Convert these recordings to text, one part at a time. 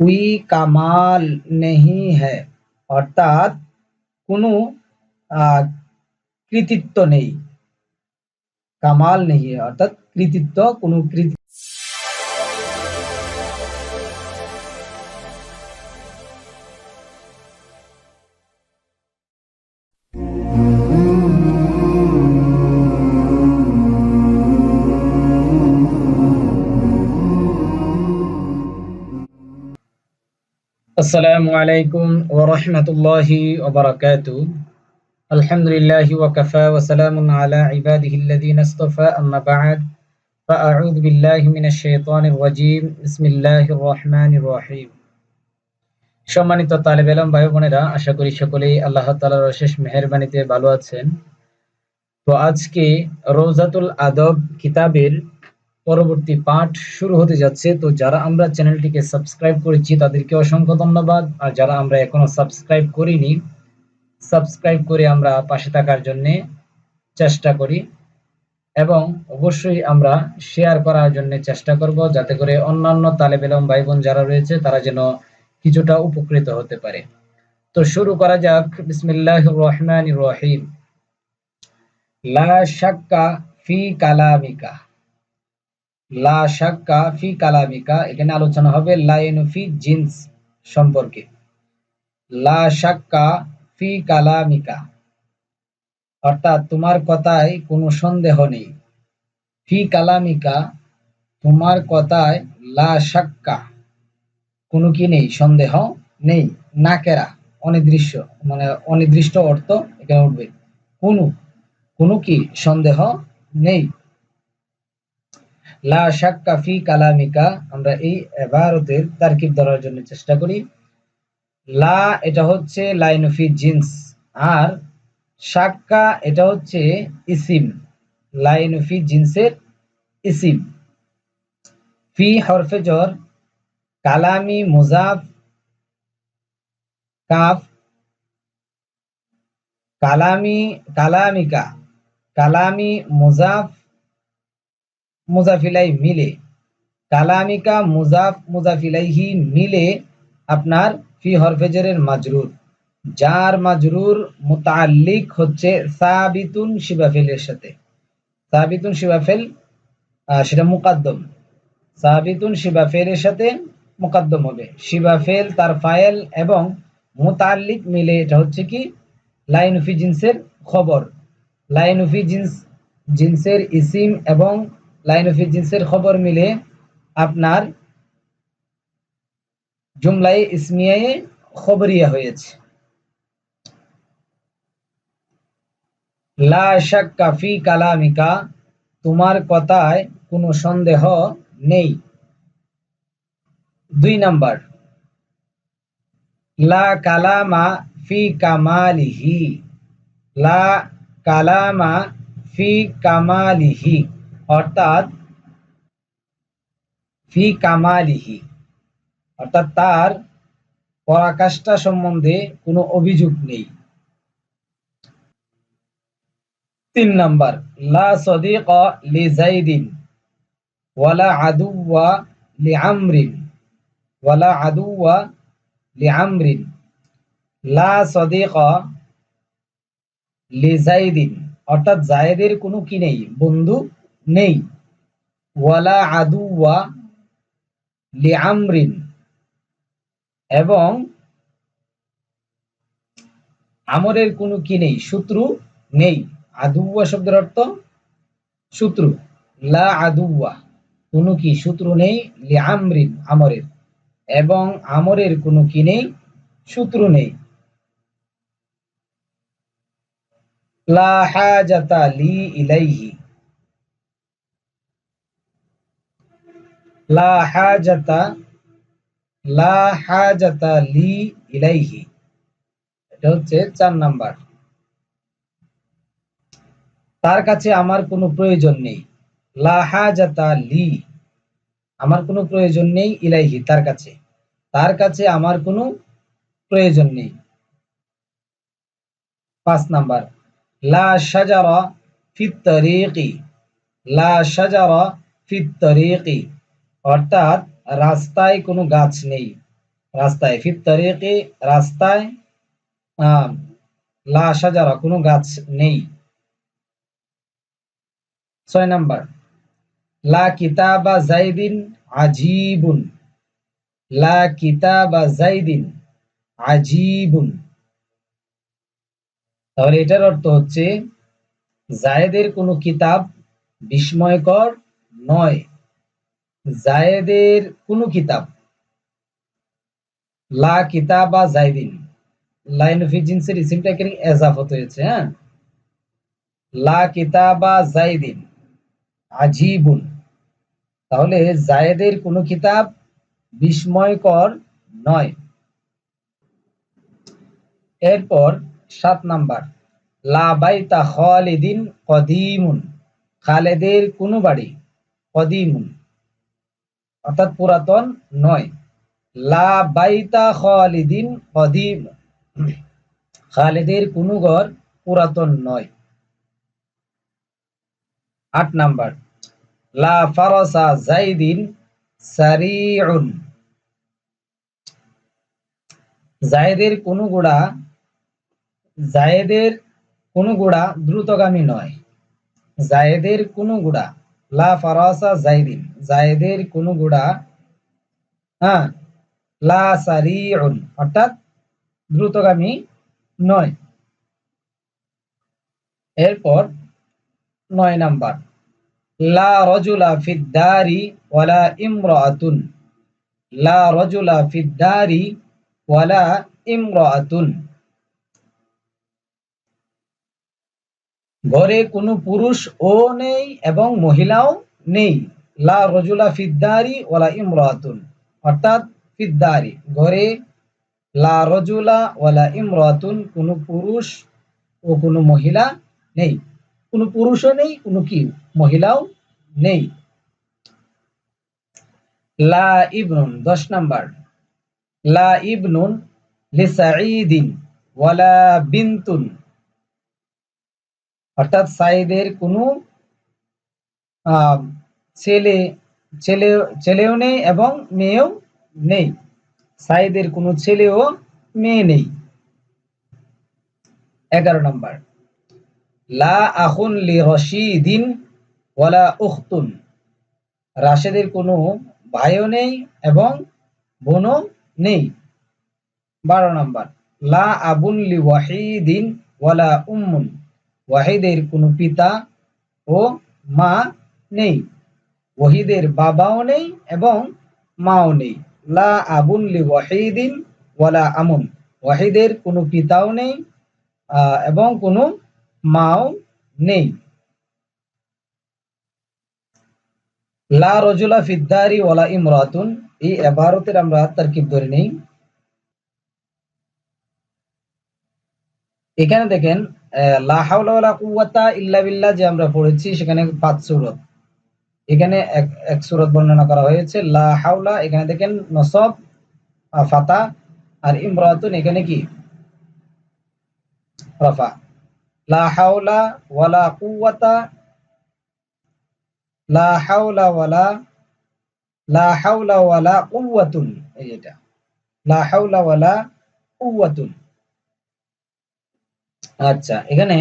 কুই কামাল নেহি হ্যায় অর্থাৎ কোনো আহ, কৃতিত্ব নেই কামাল নেই হ্যায় অর্থাৎ কৃতিত্ব কোনো আসসালামু আলাইকুম ওয়া রাহমাতুল্লাহি ওয়া বারাকাতুহু। আলহামদুলিল্লাহি ওয়া কাফা ওয়া সালামুন আলা ইবাদিহি আল্লাযিনা ইসতাফা আম্মা বা'দ। ফাআউযু বিল্লাহি মিনাশ শাইতানির রাজীম। বিসমিল্লাহির রহমানির সম্মানিত তালেব এলম ভাই বোনেরা, আশা করি সকলেই আল্লাহ তালার অশেষ মেহেরবানিতে ভালো আছেন। তো আজকে রোজাতুল আদব কিতাবের পরবর্তী পাঠ শুরু হতে যাচ্ছে। তো যারা আমরা চ্যানেলটিকে সাবস্ক্রাইব করেছি, তাদেরকে অসংখ্য ধন্যবাদ। আর যারা আমরা এখনও সাবস্ক্রাইব করিনি, সাবস্ক্রাইব করে আমরা পাশে থাকার জন্য চেষ্টা করি। এবং অবশ্যই আমরা শেয়ার করার জন্য চেষ্টা করব, যাতে করে অন্যান্য তালেব এলম ভাই বোন যারা রয়েছে, তারা যেন কিছুটা উপকৃত হতে পারে। তো শুরু করা যাক। বিসমিল্লাহির রহমানির রহিম। লা শাক্কা ফি কালামিকা। লা শাক্কা ফি কালামিকা, এখানে আলোচনা হবে লাইন ফি জিন্স সম্পর্কে। লা শাক্কা ফি কালামিকা, অর্থাৎ তোমার কথায় কোনো সন্দেহ নেই। ফি কালামিকা, তোমার কথায় লা শাক্কা, কোনো কি নেই, সন্দেহ নেই, নাকেরা, অনির্দিষ্ট মানে অনির্দিষ্ট অর্থ এখানে উঠবে। কোনো কোনো কি সন্দেহ নেই। লা শাক্কা ফি কালামিকা, আমরা এই এবারতের তারকিব ধরার জন্য চেষ্টা করি। লা, এটা হচ্ছে লাইন ফি জিন্স, আর শাক্কা, এটা হচ্ছে ইসিম, লাইন ফি জিন্সের ইসিম। ফি হরফে জর, কালামি, মুজাফ, কাফ, কালামি, কালামিকা, কালামি, মুজাফ মুজাফিলাই মিলে। কালামিকা মুজাফ মুজাফিলাইহি মিলে আপনার ফি হরফেজরের মাজরুর। যার মাজরুর মুতাল্লিক হচ্ছে সাবিতুন শিবাফেলের সাথে। সাবিতুন শিবাফেল সেটা মুকাদ্দম। সাবিতুন শিবাফেলের সাথে মুকাদ্দম হবে। শিবাফেল, তার ফায়েল এবং মুতাল্লিক মিলে এটা হচ্ছে কি? লাইন ফি জিন্সের খবর। লাইন ফি জিন্স, জিন্সের ইসিম এবং লাইন অফ জিন্সের খবর মিলে আপনার জুমলাই ইসমিয়ায় খবরিয়া হয়েছে। লা শাক্কা ফি কালামিকা, তোমার কথায় কোনো সন্দেহ নেই। দুই নাম্বার, লা কালামা ফি কামালিহি, লা কালামা ফি কামালিহি। অর্থাৎ ফি কামালিহি, অর্থাৎ তার পরাকাষ্ঠা সম্বন্ধে কোনো অভিযোগ নেই। তিন নাম্বার, লা সদিক লি জাইদিন ওয়ালা আদুওয়া লি আমরিন, ওয়ালা আদুওয়া লি আমরিন। লা সদিক লি জাইদিন অর্থাৎ জায়েদের কোনো কি নেই, বন্ধু নেই। ওয়ালা আমরিন এবং আমরের কোনো কি নেই? শত্রু নেই। আদুয়া শব্দের অর্থ শত্রু। লা আদুয়া কোনো কি শত্রু নেই? লি আমরিন আমরের। এবং আমরের কোনো কি নেই? শত্রু নেই। লা হাজাতা লি ইলাইহি। লা হাজাতা লা হাজাতা লি ইলাইহি। এটা হচ্ছে চার নাম্বার। তার কাছে আমার কোনো প্রয়োজন নেই। লা হাজাতা লি, আমার কোনো প্রয়োজন নেই ইলাইহি, তার কাছে। তার কাছে আমার কোনো প্রয়োজন নেই। পাঁচ নাম্বার। লা শাজারা ফিত তরিকি, লা শাজারা ফিত তরিকি। অর্থাৎ রাস্তায় কোনো গাছ নেই। রাস্তায় ফিত তারিকে, রাস্তায় লা সাজারা কোনো গাছ নেই। ছয় নাম্বার, লা কিতাবা জাইদিন আজীবুন। লা কিতাবা জাইদিন আজীবুন। তাহলে এটার অর্থ হচ্ছে জায়েদের কোনো কিতাব বিস্ময়কর নয়। জায়েদের কোনো কিতাব। লা কিতাবা জাইদিন লাইন অফ জিন্সের ইসিমটা এখানে এজাফত হয়েছে হ্যাঁ? লা কিতাবা জাইদিন আজীবুন। তাহলে জায়েদের কোনো কিতাব বিস্ময়কর নয়। এরপর সাত নাম্বার। লা বাইতা খালিদিন কদিমুন। খালেদের কোনো বাড়ি কদিমুন। অর্থাৎ পুরাতন নয়। লা বাইতা খালিদিন কদিম। খালেদের কোনো ঘর পুরাতন নয়। আট নাম্বার। লা ফারাসা জাইদিন সারিউন। জায়েদের কোনো গোড়া জায়েদের কোনো গোড়া দ্রুতগামী নয়। জায়েদের কোনো গোড়া লা ফারাসা জাইদিন জায়েদের কোনো গোড়া হ্যাঁ লা সারিউন, অর্থাৎ দ্রুতগামী নয়। এরপর নয় নাম্বার। লা রজুলা ফিদ্দারি ওয়ালা ইমরাতুন। লা রজুলা ফিদ্দারি ওয়ালা ইমরাতুন। ঘরে কোনো পুরুষ ও নেই এবং মহিলাও নেই। লা রজুলা ফিদ্দারি ওলা ইমরাতুন। অর্থাৎ ফিদ্দারি, ঘরে লা রজুলা ওয়ালা ইমরাতুন কোনো পুরুষ ও কোনো মহিলা নেই। কোনো পুরুষও নেই, কোনো কি? মহিলাও নেই। লা ইবনুন, দশ নাম্বার। লা ইবনুন লিসাঈদিন ওয়ালা বিনতুন। অর্থাৎ সাইদের কোনো ছেলে ছেলে, ছেলেও নেই এবং মেয়েও নেই। সাইদের কোনো ছেলেও মেয়ে নেই। এগারো নম্বর। লা আখুন লি রশিদিন ওয়ালা উখতুন। রাশেদের কোনো ভাইও নেই এবং বোনও নেই। বারো নম্বর। লা আবুন লি ওয়াহিদিন ওয়ালা উম্মুন। ওয়াহিদের কোনো পিতা ও মা নেই। ওয়াহিদের বাবাও নেই এবং মাও নেই। লা আবুন লি ওয়াহিদিন ওয়ালা আমুন। ওয়াহিদের কোনো পিতাও নেই এবং কোনো মাও নেই। লা রজুলা ফিদ্দারি ওয়ালা ইমরাতুন। এই এবারতের আমরা তারকিব ধরে নেই। এখানে দেখেন যে আমরা পড়েছি, সেখানে পাঁচ সূরত। এখানে এক সূরত বর্ণনা করা হয়েছে, লা হাওলা, এখানে দেখেন নসব ফাতা, আর ইমরাতুন, এখানে কি? রাফা। লা হাওলা ওয়ালা কুওয়াতা, লা হাওলা ওয়ালা, লা হাওলা ওয়ালা কুওয়াতুন, এই এটা। লা ওয়ালা কুওয়াতুন। আচ্ছা এখানে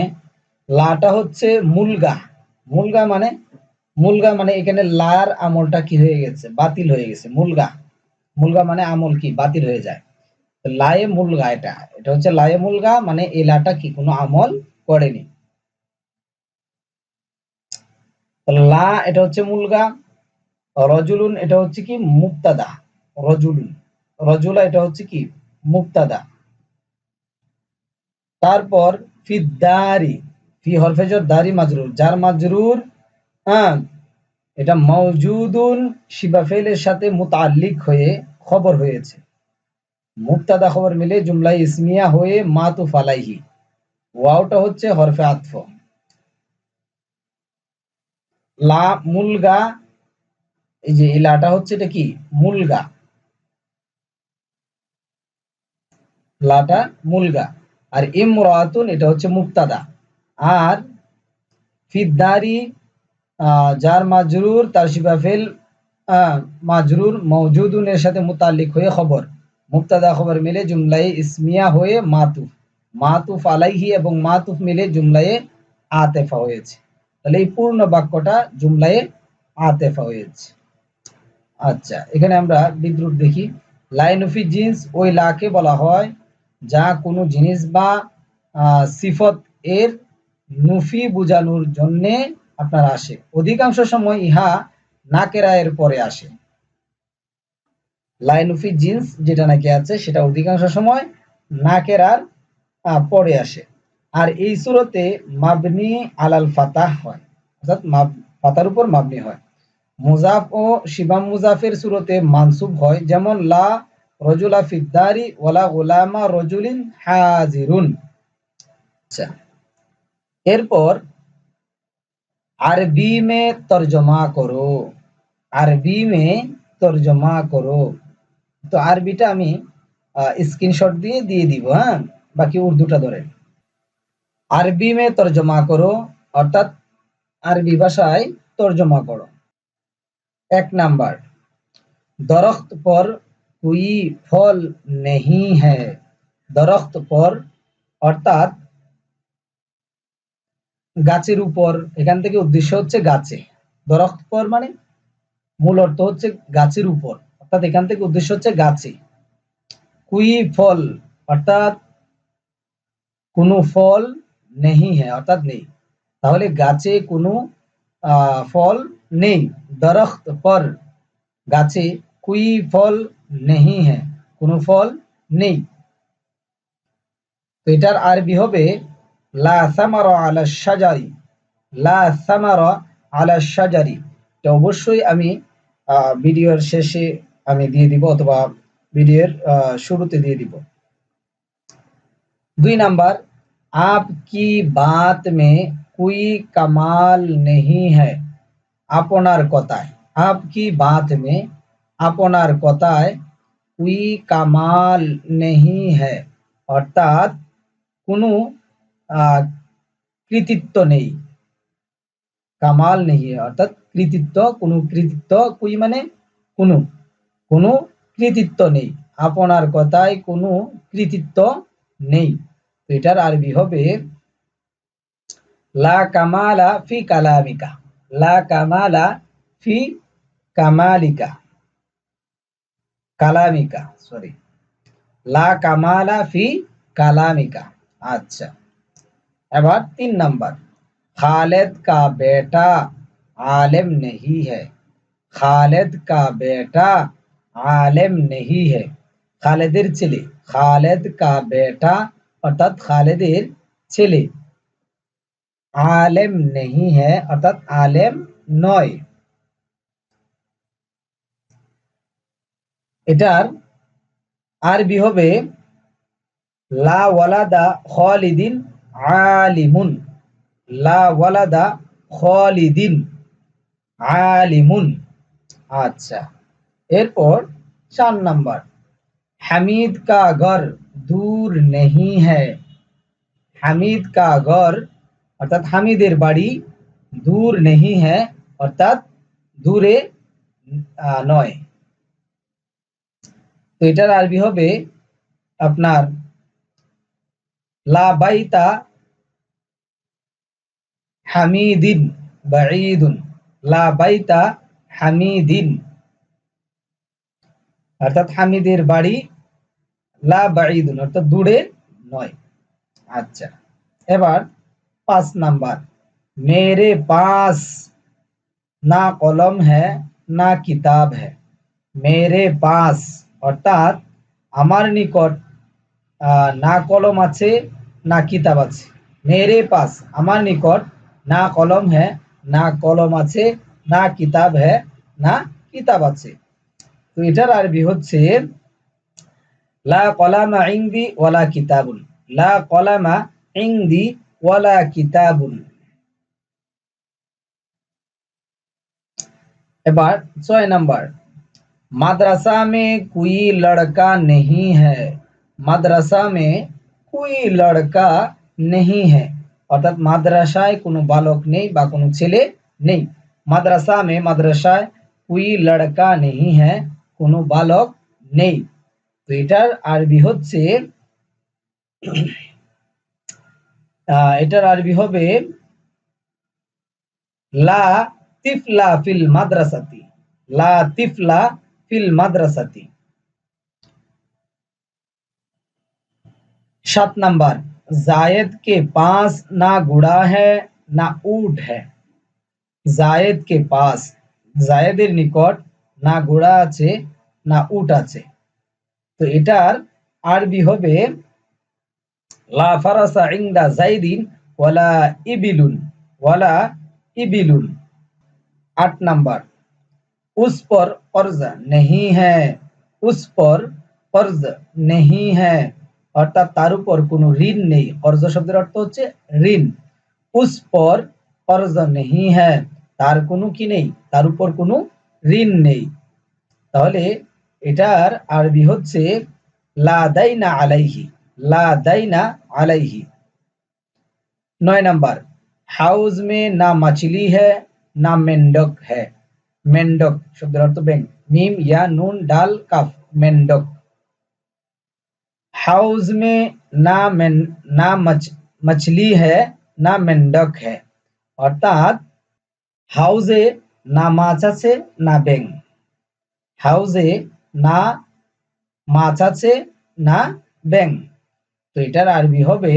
লাটা হচ্ছে মুলগা। মুলগা মানে মুলগা মানে এখানে লার আমলটা কি হয়ে গেছে? বাতিল হয়ে গেছে, মুলগা। মুলগা মানে আমল কি? বাতিল হয়ে যায়। লায়ে মুলগা এটা। এটা হচ্ছে লায়ে মুলগা মানে এই লাটা কি? কোনো আমল করেনি। লা এটা হচ্ছে মুলগা, রজুলুন এটা হচ্ছে কি? মুক্তাদা। রজুলুন। রজুলা এটা হচ্ছে কি? মুক্তাদা। তারপর ফি দারি, ফি হরফেজর দারি মাজরুর। যার মাজরুর হ্যাঁ এটা মওজুদুন শিবাফেলের সাথে মুতাল্লিক হয়ে খবর হয়েছে। মুক্তাদা খবর মিলে জুমলাই ইসমিয়া হয়ে মাতুফ ফালাইহি ওয়াওটা হচ্ছে হরফে আতফ। লা, মুলগা, এই যে ইলাটা হচ্ছে এটা কি? মুলগা। লাটা মুলগা। আর ইমরাতুন এটা হচ্ছে মুক্তাদা আর ফিদ্দারি যার মাজরুর, তার শিবাফেল মাজরুর মওজুদুনের সাথে মুতাল্লিক হয়ে খবর। মুক্তাদা খবর মিলে জুমলায় ইসমিয়া হয়ে মাতুফ। মাতুফ আলাইহি এবং মাতুফ মিলে জুমলায় আতেফা হয়েছে। তাহলে এই পূর্ণ বাক্যটা জুমলায় আতেফা হয়েছে। আচ্ছা এখানে আমরা বিদ্রুপ দেখি। লাইন অফি জিন্স ওই লাকে বলা হয় যা কোনো জিনিস বা সিফত এর নুফি বোঝানোর জন্যে আপনার আসে। অধিকাংশ সময় ইহা নাকেরা এর পরে আসে। লাইন অফি জিন্স যেটা নাকি আছে, সেটা অধিকাংশ সময় নাকেরার পরে আসে। আর এই সুরতে মাবনি আলাল ফাতাহ হয়। অর্থাৎ ফাতার উপর মাবনি হয়। মুজাফ ও শিবাম মুজাফের সুরতে মানসুব হয়। যেমন লা রজুলা ফিদ্দারি ওয়ালা গোলামা রজুলিন হাজিরুন। আচ্ছা এরপর আরবি মে তর্জমা করো, আরবি মে তর্জমা করো। তো আরবিটা আমি স্ক্রিনশট দিয়ে দিয়ে দিব হ্যাঁ? বাকি উর্দুটা ধরে। আরবি মে তর্জমা করো, অর্থাৎ আরবি ভাষায় তর্জমা করো। এক নাম্বার, দরখত পর কুই ফল নেহি হ্যায় দরখত পর অর্থাৎ গাছের উপর। এখান থেকে উদ্দেশ্য হচ্ছে গাছে। দরখত পর মানে মূল অর্থ হচ্ছে গাছের উপর। অর্থাৎ এখান থেকে উদ্দেশ্য হচ্ছে গাছে। কুই ফল, অর্থাৎ কোনো ফল নেই হ্যাঁ অর্থাৎ নেই। তাহলে গাছে কোনো ফল নেই। দরখত পর গাছে কুই ফল নেই হ্যাঁ কোনো ফল নেই তো এটার আরবি হবে লা সামারা আলা শাজারি লা সামারা আলা শাজারি এটা অবশ্যই আমি ভিডিওর শেষে আমি দিয়ে দিব অথবা ভিডিওর শুরুতে দিয়ে দিব দুই নাম্বার आपकी बात में कोई कमाल नहीं है আপনার কথায় आपकी बात में আপনার কথায় কুই কামাল নেহি হ্যায় অর্থাৎ কোনো কৃতিত্ব নেই। কামাল নেই অর্থাৎ কৃতিত্ব, কোনো কৃতিত্ব, কুই মানে কোনো কোনো কৃতিত্ব নেই। আপনার কথায় কোনো কৃতিত্ব নেই। তো এটার আরবি হবে, লা কামালা ফি কালামিকা। লা কামালা ফি কামালিকা। কালামিকা সরি লা কামালা ফি কালামিকা अच्छा अब तीन नंबर खालिद का बेटा आलिम नहीं है खालिद का बेटा आलिम नहीं है খালেদের ছেলে খালেদ কা বেটা অর্থাৎ খালেদের ছেলে আলেম নেহি হ্যাঁ অর্থাৎ আলেম নয় এটার আরবি হবে লা ওয়ালাদা খালিদিন আলিমুন। লা ওয়ালাদা খালিদিন আলিমুন। আচ্ছা এরপর চার নাম্বার। হামিদ কা ঘর দূর নেহি হ্যায়। হামিদ কা ঘর, অর্থাৎ হামিদের বাড়ি দূর নেহি হ্যাঁ অর্থাৎ দূরে নয়। এটার আরবি হবে আপনার, লা বাইতা হামিদিন, বাঈদুন। লা বাইতা হামিদিন। অর্থাৎ হামিদের বাড়ি লা বাঈদুন, অর্থাৎ দূরে নয়। আচ্ছা এবার পাঁচ নাম্বার। মেরে পাস, না কলম হ্যাঁ না কিতাব হ্যাঁ মেরে পাস। অর্থাৎ আমার নিকট না কলম আছে, না কিতাব আছে। মেরে পাস, আমার নিকট না কলম হ্যাঁ না কলম আছে, না কিতাব হ্যাঁ না কিতাব আছে। তো এটার আরবি হচ্ছে, লা কলামা ইংদি ওয়ালা কিতাবুন। লা কলামা ইংদি ওয়ালা কিতাবুল এবার ছয় নাম্বার মাদ্রাসা মে কুই লড়কা নেই হ্যায় মাদ্রাসা মে কুই লড়কা নেই হ্যায় অর্থাৎ মাদ্রাসায় কোনো বালক নেই বা কোনো ছেলে নেই মাদ্রাসা মে মাদ্রাসায় কুই লড়কা নেই হ্যায় কোনো বালক নেই তো এটার আরবি হচ্ছে এটার আরবি হবে, লা তিফলা ফিল মাদ্রাসাতি। লা তিফলা ফিল মাদ্রাসাতি सात नंबर जायद के पास ना घोड़ा है ना ऊंट है জায়েদ কে পাস জায়েদের নিকট না ঘোড়া আছে না উট আছে তো এটার আরবি হবে লা ফারাসা ইনদা জাইদিন ওয়ালা ইবিলুন ওয়ালা ইবিলুন आठ नंबर उस पर कर्ज नहीं है उस पर कर्ज नहीं है অর্থাৎ তার উপর কোনো ঋণ নেই কর্জ শব্দের অর্থ হচ্ছে ঋণ উস পর কর্জ নেহি হ্যাঁ তার কোনো কি নেই তার উপর কোনো ঋণ নেই তাহলে এটার আরবি হচ্ছে লা দাইনা আলাইহি লা দাইনা আলাইহি নয় নাম্বার হাউস মে না মাছলি হ্যাঁ না মেন্ডক হ্যাঁ মেন্ডক শব্দের অর্থ ব্যাং মিম ইয়া নুন ডাল কাফ মেন্ডক हाउस में ना मेन ना मच मछली है না মেন্ডক है অর্থাৎ হাউজে না মাছ আছে না ব্যাং হাউজে না মাছ আছে না ব্যাং তো এটার আরবি হবে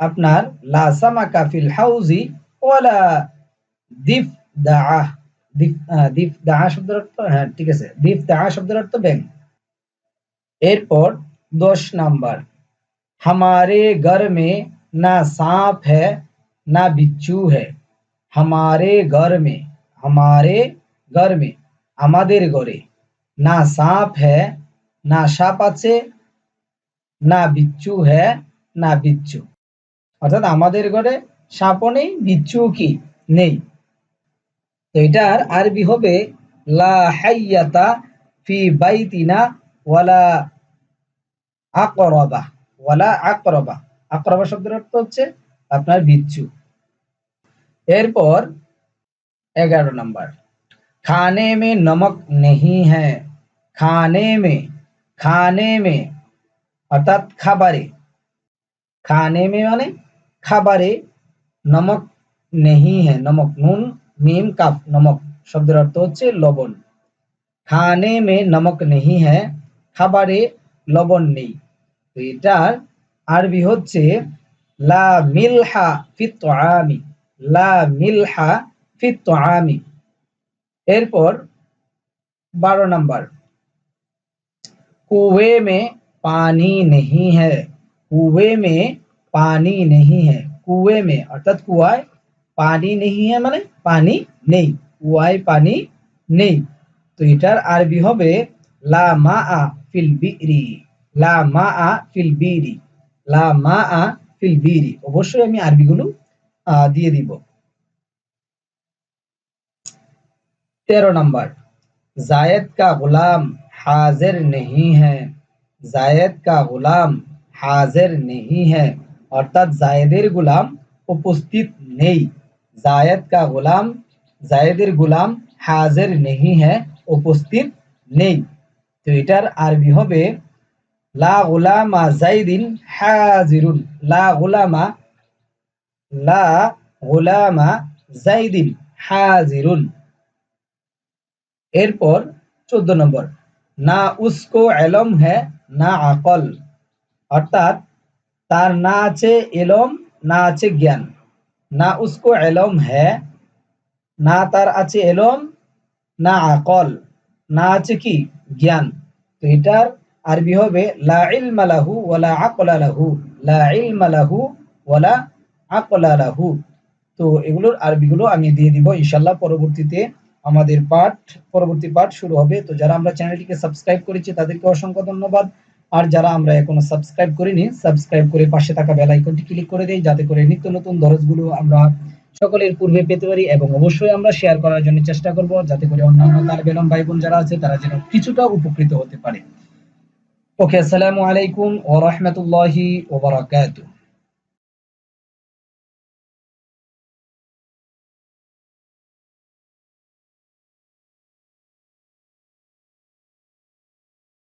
আপনার লা সামাকা ফিল হাউজি ওয়ালা দিফ দাআ দীপ দীপ দাহা শব্দের অর্থ হ্যাঁ ঠিক আছে। দীপ দাহা শব্দের অর্থ ব্যাংক এরপর দশ নাম্বার। হামারে ঘর মে না সাপ হ্যাঁ না বিচ্ছু হ্যাঁ। হামারে ঘর মে, হামারে ঘর মে, আমাদের ঘরে। না সাপ হ্যাঁ না সাপ আছে, না বিচ্ছু হ্যাঁ না বিচ্ছু। অর্থাৎ আমাদের ঘরে সাপও নেই বিচ্ছু কি? নেই। তো এটার আরবি হবে, লা হাইয়াতা ফি বাইতিনা শব্দের অর্থ হচ্ছে আপনার বিচ্ছু। এরপর এগারো নাম্বার। খানে মে নমক নেহি হ্যাঁ। খানে মে খানে মে, অর্থাৎ খাবারে। খানে মে মানে খাবারে নমক নেহি হ্যাঁ নমক নুন মিম কাপ নমক শব্দের অর্থ হচ্ছে লবণ খানে মে নমক নেহি হ্যাঁ খাবারে লবণ নেই তো এটার আরবি হচ্ছে লা মিলহা ফিত আমি লা মিলহা ফিত আমি এরপর বারো নম্বর কুয়ে মে পানি নেই হ্যাঁ কুয়ে মে পানি নেই হ্যাঁ কুয়ে মে অর্থাৎ কুয়ায় পানি নেহি হ্যাঁ মানে পানি নেই। ওয়াই পানি নেই। তো এটার আরবি হবে লা মা আ ফিল বিরি। লা মা আ ফিল বিরি। লা মা আ ফিল বিরি। অবশ্যই আমি দিয়ে দিব। তেরো নম্বর। কা গোলাম হাজির নেহি হ্যাঁ। জায়েদ কা গোলাম হাজির নেহি হ্যাঁ। অর্থাৎ জায়েদের গুলাম উপস্থিত নেই। জায়েদ কা গুলাম, জায়েদের গুলাম হাজির নেহি হ্যাঁ উপস্থিত নেই। তো এটার আরবি হবে, লা গুলামা জাইদিন হাজিরুন, লা গুলামা লা গুলামা জাইদিন হাজিরুন। এরপর চোদ্দ নম্বর, না উস্কো এলম হ্যাঁ না আকল। অর্থাৎ, তার না আছে এলম, না আছে জ্ঞান। না উসকো এলম হ্যাঁ না তার আছে এলম, না আকল, না আছে কি? জ্ঞান। তো এটার আরবি হবে, লা ইলমা লাহু ওয়ালা আকলা লাহু, লা লাহু ওয়ালা আকলা লাহু। তো এগুলোর আরবিগুলো আমি দিয়ে দিব ইনশাল্লাহ পরবর্তীতে আমাদের পাঠ, পরবর্তী পাঠ শুরু হবে। তো যারা আমরা চ্যানেলটিকে সাবস্ক্রাইব করেছি, তাদেরকে অসংখ্য ধন্যবাদ। আর যারা আমরা এখনও সাবস্ক্রাইব করিনি সাবস্ক্রাইব করে পাশে থাকা বেল আইকনটি ক্লিক করে দেই, যাতে করে নিত্য নতুন দরজগুলো আমরা সকলের পূর্বে পেতে পারি এবং অবশ্যই আমরা শেয়ার করার জন্য চেষ্টা করব, যাতে করে অন্যান্য তার বেলম ভাই বোন যারা আছে, তারা যেন কিছুটা উপকৃত হতে পারে। ওকে আসসালামু আলাইকুম ওয়া রাহমাতুল্লাহি ওয়া বারাকাতুহু।